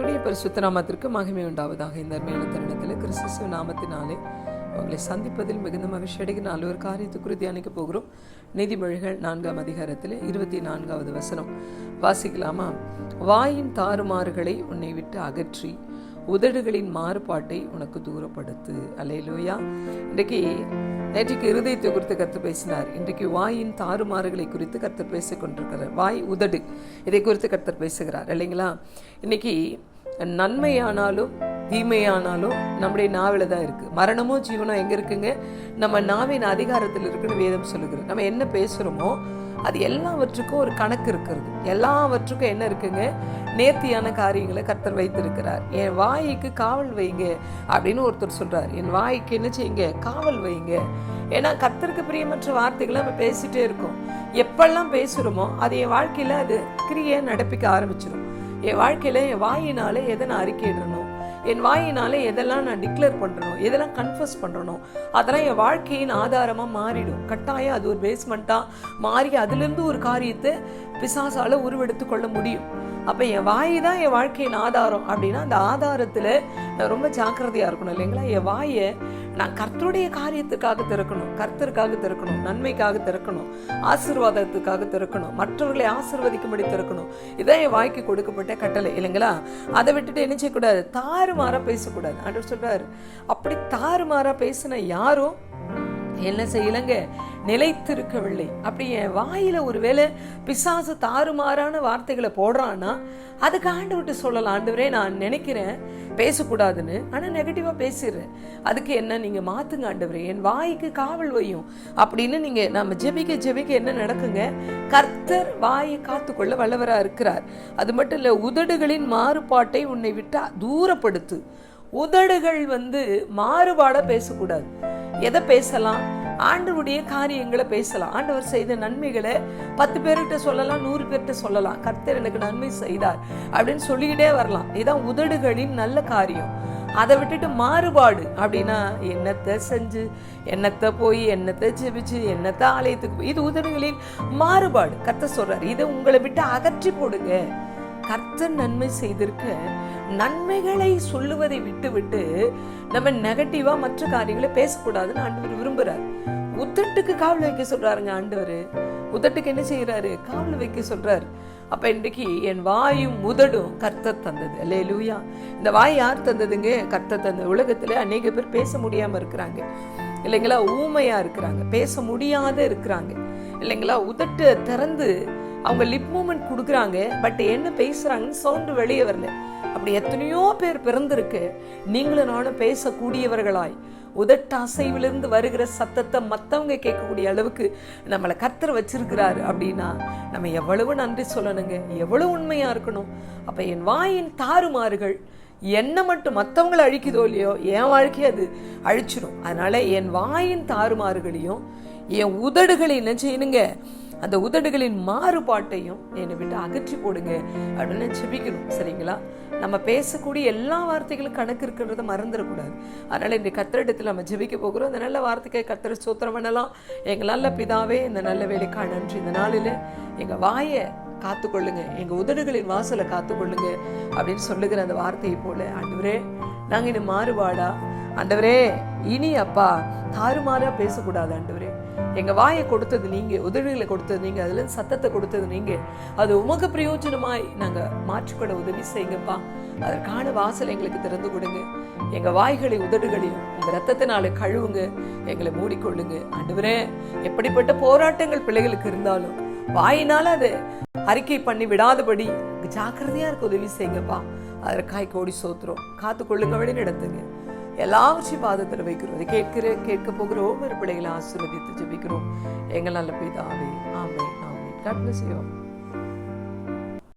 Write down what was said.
துடைய பரிசுத்த நாமத்திற்கு மகிமை உண்டாவதாக இந்த அருமையான தருணத்தில் கிறிஸ்துவ நாமத்தினாலே உங்களை சந்திப்பதில் மிகுந்த மகிழ்ச்சி அடைகிற ஒரு காரியத்தை குறித்து அணைக்க போகிறோம். நீதிமொழிகள் நான்காம் அதிகாரத்தில் இருபத்தி நான்காவது வசனம். வாசிக்கலாமா? வாயின் தாறுமாறுகளை உன்னை விட்டு அகற்றி உதடுகளின் மாறுபாட்டை உனக்கு தூரப்படுத்து. அலையிலோயா இன்றைக்கு நேற்றைக்கு இருதயத்தை குறித்து கற்று பேசினார். இன்றைக்கு வாயின் தாறுமாறுகளை குறித்து கருத்தர் பேசிக் கொண்டிருக்கிறார். வாய் உதடு. இதை குறித்து கருத்தர் பேசுகிறார். இல்லைங்களா? இன்னைக்கு நன்மையானாலும் தீமையானாலும் நம்முடைய நாவில தான் இருக்கு. மரணமோ ஜீவனோ எங்க இருக்குங்க? நம்ம நாவின் அதிகாரத்தில் இருக்குன்னு வேதம் சொல்லுகிறது. நம்ம என்ன பேசுறோமோ அது எல்லாவற்றுக்கும் ஒரு கணக்கு இருக்கிறது. எல்லாவற்றுக்கும் என்ன இருக்குங்க? நேர்த்தியான காரியங்களை கர்த்தர் வைத்திருக்கிறார். என் வாய்க்கு காவல் வைங்க அப்படின்னு ஒருத்தர் சொல்றார். என் வாய்க்கு என்ன செய்யுங்க? காவல் வைங்க. ஏன்னா கர்த்தருக்கு பிரியமற்ற வார்த்தைகளை நம்ம பேசிட்டே இருக்கோம். எப்பெல்லாம் பேசுகிறோமோ அது என் வாழ்க்கையில் அது கிரியை நடப்பிக்க ஆரம்பிச்சிடும் என் வாழ்க்கையில் என் வாயினால எதை நான் அறிக்கையிடணும்? என் வாயினால எதெல்லாம் நான் டிக்ளேர் பண்ணுறனோ எதெல்லாம் கன்ஃபர்ஸ் பண்ணுறனோ அதெல்லாம் என் வாழ்க்கையின் ஆதாரமாக மாறிடும். கட்டாயம் அது ஒரு பேஸ்மெண்ட்டாக மாறி அதுலேருந்து ஒரு காரியத்தை பிசாசால உருவெடுத்து கொள்ள முடியும். அப்போ என் வாய் தான் என் வாழ்க்கையின் ஆதாரம் அப்படின்னா அந்த ஆதாரத்தில் நான் ரொம்ப ஜாக்கிரதையாக இருக்கணும் இல்லைங்களா? என் வாயை நான் கர்த்தருடைய காரியத்துக்காக திறக்கணும் கர்த்தருக்காக திறக்கணும் நன்மைக்காக திறக்கணும் ஆசீர்வாதத்துக்காக திறக்கணும் மற்றவர்களை ஆசீர்வதிக்கும்படி திறக்கணும். இதான் என் வாய்க்கு கொடுக்கப்பட்ட கட்டளை இல்லைங்களா? அதை விட்டுட்டு என்ன செய்யக்கூடாது? தாறுமாறாக பேசக்கூடாது. ஆண்டவர் சொல்றாரு அப்படி தாறுமாறாக பேசின யாரும் என்ன செய்யலங்க? நிலைத்திருக்கவில்லை. அப்படி என் வாயில ஒருவேளை பிசாசு தாறுமாறான வார்த்தைகளை போடுறான்னா அதுக்கு ஆண்டு விட்டு சொல்லலாம் ஆண்டவரே நான் நினைக்கிறேன் பேசக்கூடாதுன்னு. ஆனா நெகட்டிவா பேசிடுறேன். அதுக்கு என்ன நீங்க மாத்துங்க ஆண்டவரே. என் வாய்க்கு காவல் வையும். அப்படின்னு நீங்க நம்ம ஜெபிக்க ஜெபிக்க என்ன நடக்குங்க? கர்த்தர் வாயை காத்துக்கொள்ள வல்லவரா இருக்கிறார். அது மட்டும் இல்ல உதடுகளின் மாறுபாட்டை உன்னை விட்டு தூரப்படுத்து. உதடுகள் வந்து மாறுபாட பேசக்கூடாது. எதை பேசலாம்? ஆண்டவருடைய காரியங்களை பேசலாம். ஆண்டவர் செய்த நன்மைகளை பத்து பேர்கிட்ட சொல்லலாம் நூறு பேர்கிட்ட சொல்லலாம். கர்த்தர் எனக்கு நன்மை செய்தார் அப்படின்னு சொல்லிக்கிட்டே வரலாம். இதுதான் உதடுகளின் நல்ல காரியம். அதை விட்டுட்டு மாறுபாடு அப்படின்னா என்னத்தை செஞ்சு என்னத்தை போய் என்னத்தை ஜெபிச்சு என்னத்தை ஆலயத்துக்கு போய் இது உதடுகளின் மாறுபாடு. கத்த சொல்றாரு இதை உங்களை விட்டு அகற்றி போடுங்க. கர்த்தர் நன்மை செய்திருக்க நன்மைகளை சொல்லுவதை விட்டு விட்டு நம்ம நெகட்டிவா மற்ற காரியங்களை பேசக்கூடாதுன்னு ஆண்டவர் விரும்புறாரு. உதட்டுக்கு காவல் வைக்க சொல்றாருங்க ஆண்டவர். உதட்டுக்கு என்ன செய்யறாரு காவல் வைக்க சொல்றாரு. அப்ப இன்றைக்கு என் வாயும் உதடும் கர்த்தர் தந்தது. அல்லே லூயா இந்த வாய் யார் தந்ததுங்க? கர்த்தர் தந்த உலகத்துல அநேக பேர் பேச முடியாம இருக்கிறாங்க. இல்லைங்களா? ஊமையா இருக்கிறாங்க. பேச முடியாத இருக்கிறாங்க. இல்லைங்களா? உதட்டு திறந்து அவங்க லிப் மூமெண்ட் கொடுக்குறாங்க பட் என்ன பேசுறாங்கன்னு சவுண்டு வெளியே வரல. அப்படி எத்தனையோ பேர் பிறந்திருக்கு. நீங்களும் நானும் பேசக்கூடியவர்களாய். உதட்ட அசைவிலிருந்து வருகிற சத்தத்தை மற்றவங்க கேட்கக்கூடிய அளவுக்கு நம்மளை கத்தர் வச்சிருக்கிறாரு அப்படின்னா நம்ம எவ்வளவு நன்றி சொல்லணுங்க. எவ்வளவு உண்மையா இருக்கணும். அப்ப என் வாயின் தாறுமாறுகள் என்ன மட்டும் மற்றவங்களை அழிக்குதோ இல்லையோ என் வாழ்க்கையை அது அழிச்சிடும் அதனால என் வாயின் தாறுமாறுகளையும் என் உதடுகளை என்ன செய்யணுங்க அந்த உதடுகளின் மாறுபாட்டையும் என்னை விட்டு அகற்றி போடுங்க. அப்படின்னு செபிக்கணும் சரிங்களா? நம்ம பேசக்கூடிய எல்லா வார்த்தைகளும் கணக்கு இருக்கிறத மறந்துடக்கூடாது அதனால இந்த கத்திரிடத்தில் நம்ம ஜெபிக்க போகிறோம். அந்த நல்ல வார்த்தைக்கு கத்திர சூத்திரம் பண்ணலாம். எங்கள் நல்ல பிதாவே இந்த நல்ல வேலைக்கான நன்றி. இந்த நாளில் எங்கள் வாயை காத்துக்கொள்ளுங்க. எங்கள் உதடுகளின் வாசலை காத்துக்கொள்ளுங்க. அப்படின்னு சொல்லுகிற அந்த வார்த்தையை போல அன்றுவரே நாங்கள் இனி மாறுபாடாக ஆண்டவரே இனி அப்பா தாறுமாறா பேசக்கூடாது ஆண்டவரே. எங்க வாயை கொடுத்தது நீங்க உதவிகளை கொடுத்தது நீங்க அதுல இருந்து சத்தத்தை கொடுத்தது நீங்க. அது உமக்கு பிரயோஜனமாய் நாங்க மாற்றிக்கொள்ள உதவி செய்யுங்கப்பா. அதற்கான வாசல் எங்களுக்கு திறந்து கொடுங்க. எங்க வாய்களை உதடுகளையும் உங்க ரத்தத்தினால கழுவுங்க. எங்களை மூடிக்கொள்ளுங்க. ஆண்டவரே எப்படிப்பட்ட போராட்டங்கள் பிள்ளைகளுக்கு இருந்தாலும் வாயினால அதை அறிக்கை பண்ணி விடாதபடி ஜாக்கிரதையா இருக்க உதவி செய்யுங்கப்பா. அதற்காய் கோடி சோத்துறோம் காத்து கொள்ளுங்க வழி நடத்துங்க. எல்லாவற்றையும் பாதத்தில் வைக்கிறோம். அதை கேட்கிற கேட்க போகிற ஒவ்வொரு பிள்ளைகளை ஆசீர்வதித்து ஜெபிக்கிறோம். எங்கள் நல்ல பிதாவே ஆமே ஆமே God செய்வோம்.